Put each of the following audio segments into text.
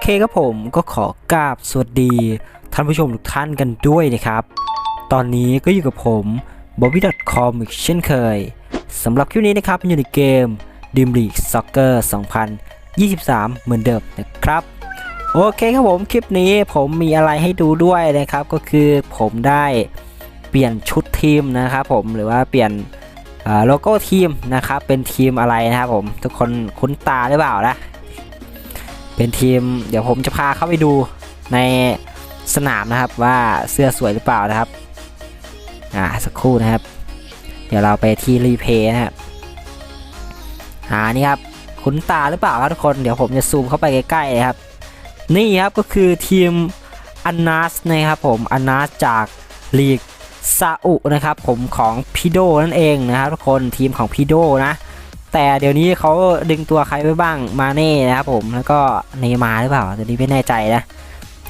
เคครับผมก็ขอกราบสวัสดี ท่านผู้ชมทุกท่านกันด้วยนะครับ ตอนนี้ก็อยู่กับผม b o b b y c o m อีกเช่นเคยสำหรับคลิปนี้นะครับอยู่ในเกม Dream League Soccer 2023 เหมือนเดิมนะครับ โอเคครับผมคลิปนี้ผมมีอะไรให้ดูด้วยนะครับ ก็คือผมได้เปลี่ยนชุดทีมนะครับผมหรือว่าเปลี่ยนโลโก้ทีมนะครับเป็นทีมอะไรนะครับผมทุกคนคุ้นตาหรือเปล่านะ เป็นทีมเดี๋ยวผมจะพาเข้าไปดูในสนามนะครับว่าเสื้อสวยหรือเปล่านะครับ อ่าสักครู่นะครับ เดี๋ยวเราไปที่รีเพย์นะครับอ่านี่ครับคุ้นตาหรือเปล่าครับทุกคนเดี๋ยวผมจะซูมเข้าไปใกล้ๆเลยครับ นี่ครับก็คือทีมอันนัสนะครับผมอันนัสจากลีกซาอุนะครับผมของพีโดนั่นเองนะครับทุกคนทีมของพีโดนะ แต่เดี๋ยวนี้เขาดึงตัวใครไว้บ้างมาเน่นะครับผมแล้วก็เนมาหรือเปล่าตอนนี้ไม่แน่ใจนะ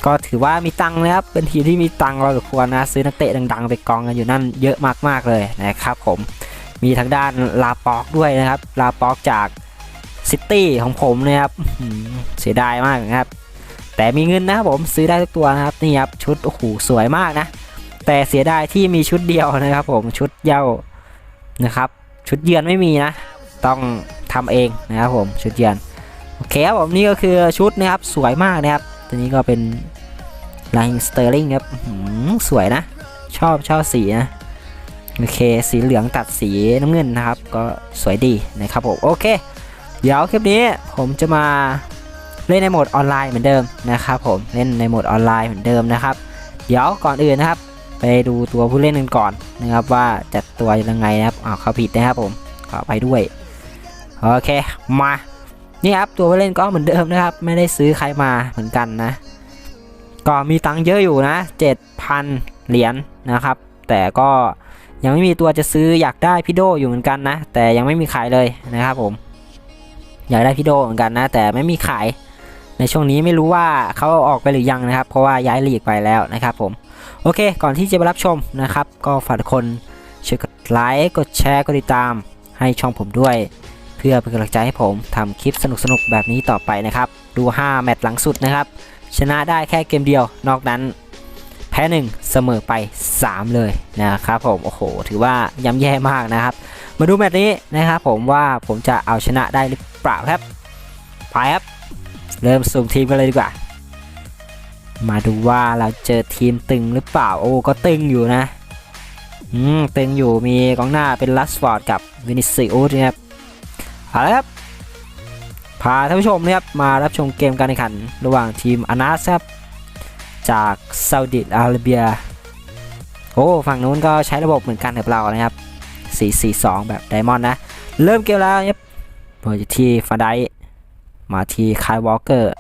ก็ถือว่ามีตังค์นะครับเป็นทีมที่มีตังค์เราสมควรนะซื้อนักเตะดังๆ ไปกองกันอยู่นั่นเยอะมากๆเลยนะครับผมมีทางด้านลาปอกด้วยนะครับลาปอกจากซิตี้ของผมนะครับเสียดายมากนะครับ แต่มีเงินนะครับผมซื้อได้ทุกตัวนะครับนี่ครับชุดโอ้โหสวยมากนะ แต่เสียดายที่มีชุดเดียวนะครับผมชุดเย้านะครับ ชุดเยือนไม่มีนะ ต้องทำเองนะครับผมชุดเยือนโอเคครับผมนี่ก็คือชุดนะครับสวยมากนะครับตัวนี้ก็เป็นลายสเตอร์ลิงครับสวยนะ ชอบชอบสีนะโอเคสีเหลืองตัดสีน้ำเงินนะครับ ก็สวยดีนะครับผมโอเค เดี๋ยวคลิปนี้ผมจะมาเล่นในโหมดออนไลน์เหมือนเดิมนะครับผมเล่นในโหมดออนไลน์เหมือนเดิมนะครับ เดี๋ยวก่อนอื่นนะครับ ไปดูตัวผู้เล่นกันก่อนนะครับว่าจัดตัวยังไงนะครับอ้าวเขาผิดนะครับผมขอไปด้วย โอเคมานี่ครับตัวผู้เล่นก็เหมือนเดิมนะครับ ไม่ได้ซื้อใครมาเหมือนกันนะ ก็มีตังค์เยอะอยู่นะ 7,000 เหรียญนะครับ แต่ก็ยังไม่มีตัวจะซื้ออยากได้พี่โดอยู่เหมือนกันนะ แต่ยังไม่มีขายเลยนะครับผม อยากได้พี่โดเหมือนกันนะ แต่ไม่มีขาย ในช่วงนี้ไม่รู้ว่าเขาเอาออกไปหรือยังนะครับ เพราะว่าย้ายลีกไปแล้วนะครับผมโอเค ก่อนที่จะไปรับชมนะครับ ก็ฝากทุกคนช่วยกดไลค์กดแชร์กดติดตามให้ช่องผมด้วย พื่อเป็นกำลังใจให้ผมทำคลิปสนุกๆแบบนี้ต่อไปนะครับ ดู 5 แมตช์หลังสุดนะครับ ชนะได้แค่เกมเดียวนอกนั้น แพ้ 1 เสมอไป 3 เลยนะครับผม โอ้โห ถือว่าย้ำแย่มากนะครับ มาดูแมตช์นี้นะครับผมว่าผมจะเอาชนะได้หรือเปล่าครับไปครับ เริ่มสุ่มทีมกันเลยดีกว่า มาดูว่าเราเจอทีมตึงหรือเปล่า โอ้ ก็ตึงอยู่นะ อืม ตึงอยู่ มีกองหน้าเป็นลัสฟอร์ดกับวินิซิอุสนะครับ เอาละครับพาท่านผู้ชมนะครับมารับชมเกมการแข่งขัน ระหว่างทีมอานาสครับจากซาอุดิอาระเบียโอ้ฝั่งนู้นก็ใช้ระบบเหมือนกันกับเรานะครับ 4-4-2 แบบไดมอนด์นะ เริ่มเกมแล้วครับเปิดที่ฟาไดมาที่คายวอลเกอร์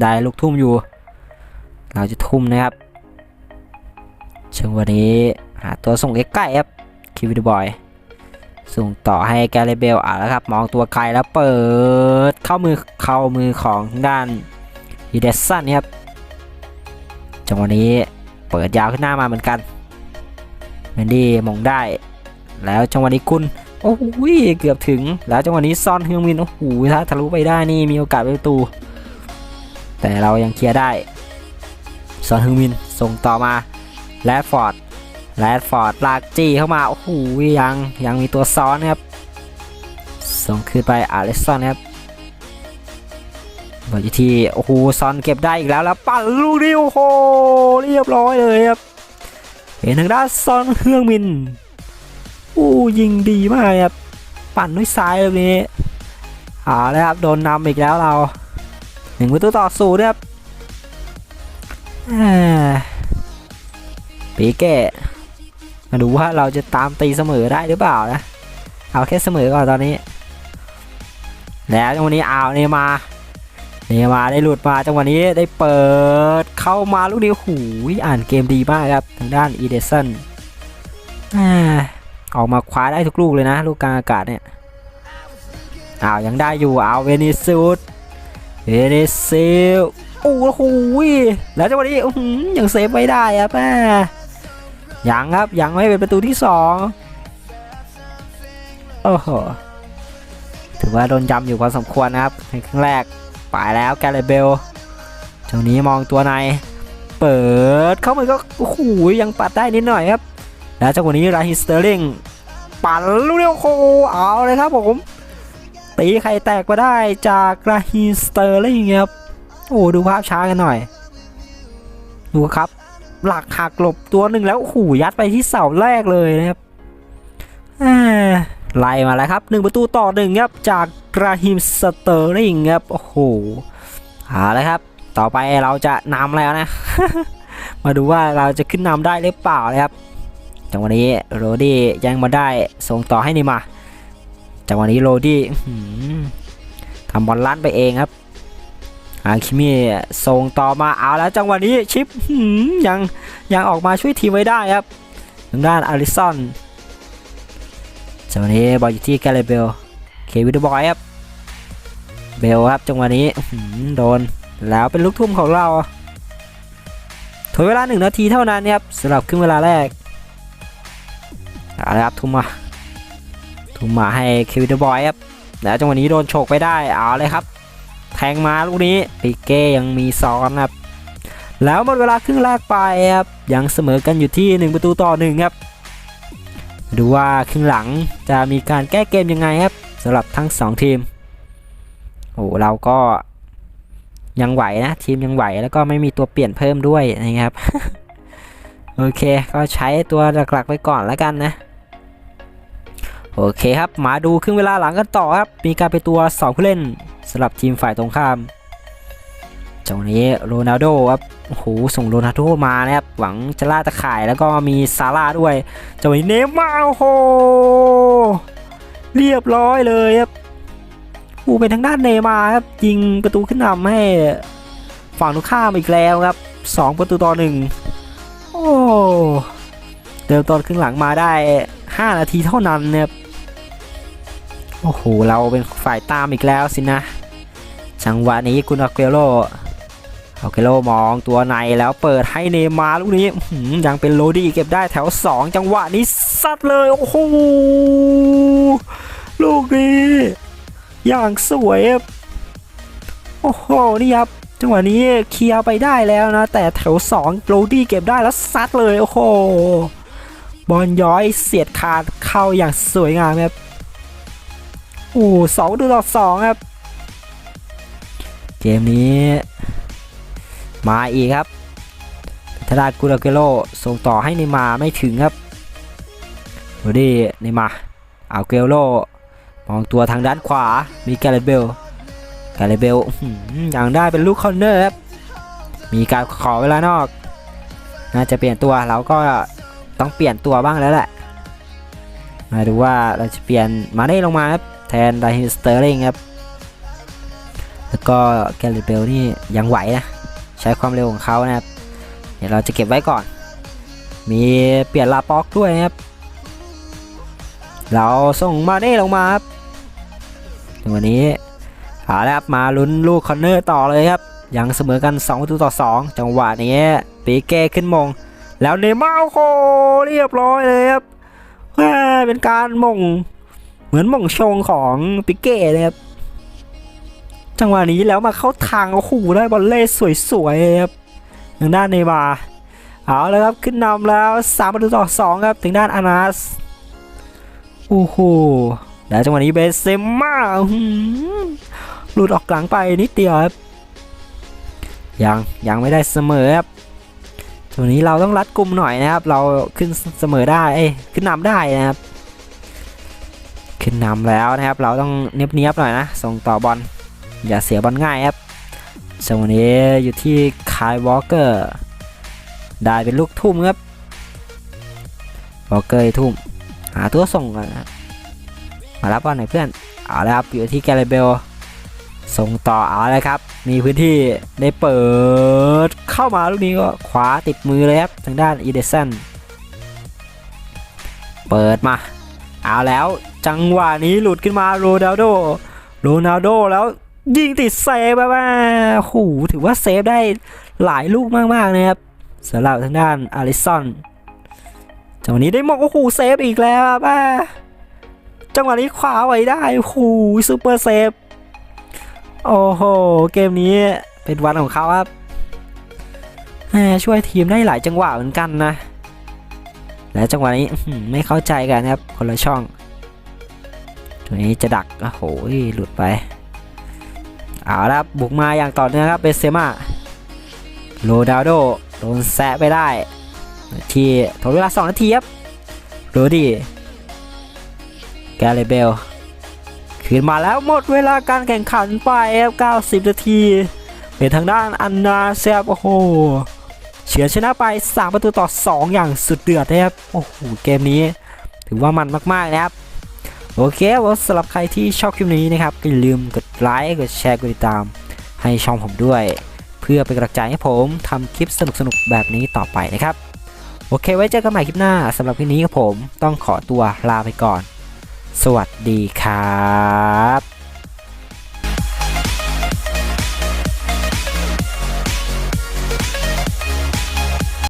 ได้ลูกทุ่มอยู่ เราจะทุ่มนะครับเช่วงวันนี้หาตัวส่งใกล้ๆครับคิวบิดบอย ส่งต่อให้แกเรเบลอะแล้วครับ มองตัวไกลแล้วเปิดเข้ามือเข้ามือของด้านอีเดสันครับจังหวะนี้เปิดยาวขึ้นหน้ามาเหมือนกันเมนดี้มองได้ แล้วจังหวะนี้กุนโอ้โหเกือบถึง แล้วจังหวะนี้ซ่อนเฮืองมินโอ้โหถ้าทะลุไปได้นี่มีโอกาสเป็นประตู แต่เรายังเคลียร์ได้ซอนเฮึงมินส่งต่อมาแลดฟอร์ด แรดฟอร์ดลากจี้เข้ามาโอ้โหยังยังมีตัวซ้อนนะครับส่งคืนไปอาเลสันครับบอลอยู่ที่โอ้โหซอนเก็บได้อีกแล้วแล้วปั่นลูกนี้โอ้โหเรียบร้อยเลยครับเห็นทางด้านซอนเฮืองมินอู้ยิงดีมากครับปั่นด้วยซ้ายแบบนี้เอาแล้วครับโดนนำอีกแล้วเราหนึ่งประตูต่อศูนย์ครับปีเก้ มาดูว่าเราจะตามตีเสมอได้หรือเปล่านะ เอาแค่เสมอก่อนตอนนี้ แล้วจังหวะนี้เอาเนมาเนมาได้หลุดมาจังหวะนี้ได้เปิดเข้ามาลูกนี้หูยอ่านเกมดีมากครับทางด้านอีเดสันออกมาคว้าได้ทุกลูกเลยนะ ลูกกลางอากาศเนี่ยอ้าวยังได้อยู่เอาเวนิซูสเวนิซิลโอ้โหแล้วจังหวะนี้ยังเซฟไว้ได้ครับแม่ ยังครับ ยังไม่เป็นประตูที่สองโอ้โห ถือว่าโดนยำอยู่พอสมควรนะครับ ในครั้งแรกไปแล้วแกเรเบลเจ้านี้มองตัวใน เปิดเข้ามาก็โอ้โหยังปัดได้นิดหน่อยครับ แล้วจังหวะนี้ราฮิสเตอร์ลิงปั่นลูกเดียวโคเอาเลยครับผมตีไข่แตกมาได้จากราฮิสเตอร์ลิงครับโอ้ดูภาพช้ากันหน่อย ดูครับ หลักหักหลบตัวหนึ่งแล้วโอ้โหยัดไปที่เสาแรกเลยนะครับไล่มาแล้วครับหนึ่งประตูต่อหนึ่งครับจากราฮิมสเตอร์ลิงครับโอ้โหเอาละครับ ต่อไปเราจะนำแล้วนะ มาดูว่าเราจะขึ้นนำได้หรือเปล่านะครับจังหวะนี้โรดี้ยังมาได้ส่งต่อให้นิมาจังหวะนี้โรดี้ทำบอลลั่นไปเองครับ อาคิมิส่งต่อมาเอาแล้วจังหวะนี้ชิปยังยังออกมาช่วยทีมไว้ได้ครับทางด้านอาริสันจังหวะนี้บอลอยู่ที่แกเลเบลเควิดบอยครับเบลครับจังหวะนี้โดนแล้วเป็นลูกทุ่มของเราถอยเวลาหนึ่งนาทีเท่านั้นครับสำหรับครึ่งเวลาแรกเอาละครับทุ่มมาทุ่มมาให้เควิดบอยครับแล้วจังหวะนี้โดนโฉกไปได้เอาเลยครับ แทงมาลูกนี้ปิเก้ยังมีซ้อนครับ แล้วหมดเวลาครึ่งแรกไปครับยังเสมอกันอยู่ที่ 1 ประตูต่อหนึ่งครับดูว่าครึ่งหลังจะมีการแก้เกมยังไงครับสำหรับทั้ง 2 ทีมโอ้เราก็ยังไหวนะ ทีมยังไหวแล้วก็ไม่มีตัวเปลี่ยนเพิ่มด้วยนะครับ โอเคก็ใช้ตัวหลักๆไปก่อนแล้วกันนะ โอเคครับมาดูครึ่งเวลาหลังกันต่อครับ มีการไปตัว2ผู้เล่น สำหรับทีมฝ่ายตรงข้ามจังหวะนี้โรนัลโดครับโอ้โหส่งโรนัลโดมานะครับหวังจะล่าตะข่ายแล้วก็มีซาร่าด้วยจังหวะนี้เนย์มาร์โอ้โหเรียบร้อยเลยครับอูเป็นทางด้านเนมาครับยิงประตูขึ้นนำให้ฝั่งตรงข้ามอีกแล้วครับ 2 ประตูต่อหนึ่งโอ้เดิมตอนครึ่งหลังมาได้ 5 นาทีเท่านั้นเนี่ยโอ้โห เราเป็นฝ่ายตามอีกแล้วสินะ จังหวะนี้คุณอาเกโรอาเกโรมองตัวในแล้วเปิดให้เนมาร์ลูกนี้ยังเป็นโรดี้เก็บได้แถว 2 จังหวะนี้ซัดเลยโอ้โหลูกนี้อย่างสวยครับโอ้โหนี่ครับจังหวะนี้เคลียร์ไปได้แล้วนะ แต่แถว2โรดี้เก็บได้แล้วซัดเลยโอ้โหบอลย้อยเสียดขาดเข้าอย่างสวยงามครับโอ้สองดูต่อสองครับ เกมนี้มาอีกครับธนากุราเกโลส่งต่อให้เนมาไม่ถึงครับโรดี้เนมาเอาเกโลมองตัวทางด้านขวา มีแกเรตเบลแกเรตเบลอย่างได้เป็นลูกคอร์เนอร์ครับ มีการขอเวลานอก น่าจะเปลี่ยนตัวเราก็ต้องเปลี่ยนตัวบ้างแล้วแหละ มาดูว่าเราจะเปลี่ยนมาได้ลงมาครับ แทนไดฮิสเตอร์ลิงครับ แล้วก็แกลิเบลนี่ยังไหวนะ ใช้ความเร็วของเขานะครับ เดี๋ยวเราจะเก็บไว้ก่อน มีเปลี่ยนลาป็อกด้วยนะครับ เราส่งมาได้ลงมาครับวันนี้เอาละครับมาลุ้นลูกคอนเนอร์ต่อเลยครับ ยังเสมอกัน2ประตูต่อ 2 จังหวะนี้ปีเก้ขึ้นมง แล้วเนย์มาโอ้โหเรียบร้อยเลยครับเป็นการมง เหมือนมงชงของปิเก้เลยครับ จังหวะนี้แล้วมาเข้าทางโอ้โหได้บอลเล่สวยๆครับทางด้านเนย์มาเอาแล้วครับขึ้นนำแล้ว3ประตูต่อ2ครับถึงด้านอานาสโอ้โหแล้วจังหวะนี้เบสเซม่าหลุดออกหลังไปนิดเดียวครับยังยังไม่ได้เสมอครับตัวนี้เราต้องรัดกุมหน่อยนะครับ เราขึ้นเสมอได้เอ้ขึ้นนำได้นะครับ ขึ้นนำแล้วนะครับ เราต้องเนียบๆหน่อยนะส่งต่อบอล อย่าเสียบอลง่ายครับจังหวะนี้อยู่ที่คายวอลเกอร์ได้เป็นลูกทุ่มครับวอลเกอร์ทุ่มหาตัวส่งก่อนมารับบอลหน่อยเพื่อนเอาละครับอยู่ที่แกเรเบลส่งต่อเอาเลยครับ มีพื้นที่ได้เปิดเข้ามาลูกนี้ก็ขวาติดมือเลยครับ ทางด้านอีเดสันเปิดมา เอาแล้วจังหวะนี้หลุดขึ้นมาโรนัลโดโรนัลโดแล้ว ยิงติดเซฟแบบว่าโอ้โหถือว่าเซฟได้หลายลูกมากๆนะครับสำหรับทางด้านอาริสันจังหวะนี้ได้มองโอ้โหเซฟอีกแล้วครับอ่าจังหวะนี้ขวาไว้ได้โอ้โหซูเปอร์เซฟโอ้โหเกมนี้เป็นวันของเขาครับแหมช่วยทีมได้หลายจังหวะเหมือนกันนะ และจังหวะนี้ไม่เข้าใจกันนะครับคนละช่องตัวนี้จะดักโอ้โหหลุดไป เอาละครับบุกมาอย่างต่อเนื่องครับเบเซม่าโรดาโดโดนแซะไปได้ที่ทดเวลา 2 นาทีครับโรดี้แกเรเบลคืนมาแล้วหมดเวลาการแข่งขันไปครับ90 นาทีเป็นทางด้านอันนาเซฟโอ้โหเฉือนชนะไป 3 ประตูต่อ 2 อย่างสุดเดือดนะครับโอ้โหเกมนี้ ถือว่ามันมากๆนะครับ โอเคว่าสำหรับใครที่ชอบคลิปนี้นะครับก็อย่าลืมกดไลค์กดแชร์กดติดตาม ให้ช่องผมด้วย เพื่อเป็นกำลังใจให้ผมทำคลิปสนุกๆแบบนี้ต่อไปนะครับ โอเค ไว้เจอกันใหม่คลิปหน้าสำหรับคลิปนี้ครับผมต้องขอตัวลาไปก่อน สวัสดีครับ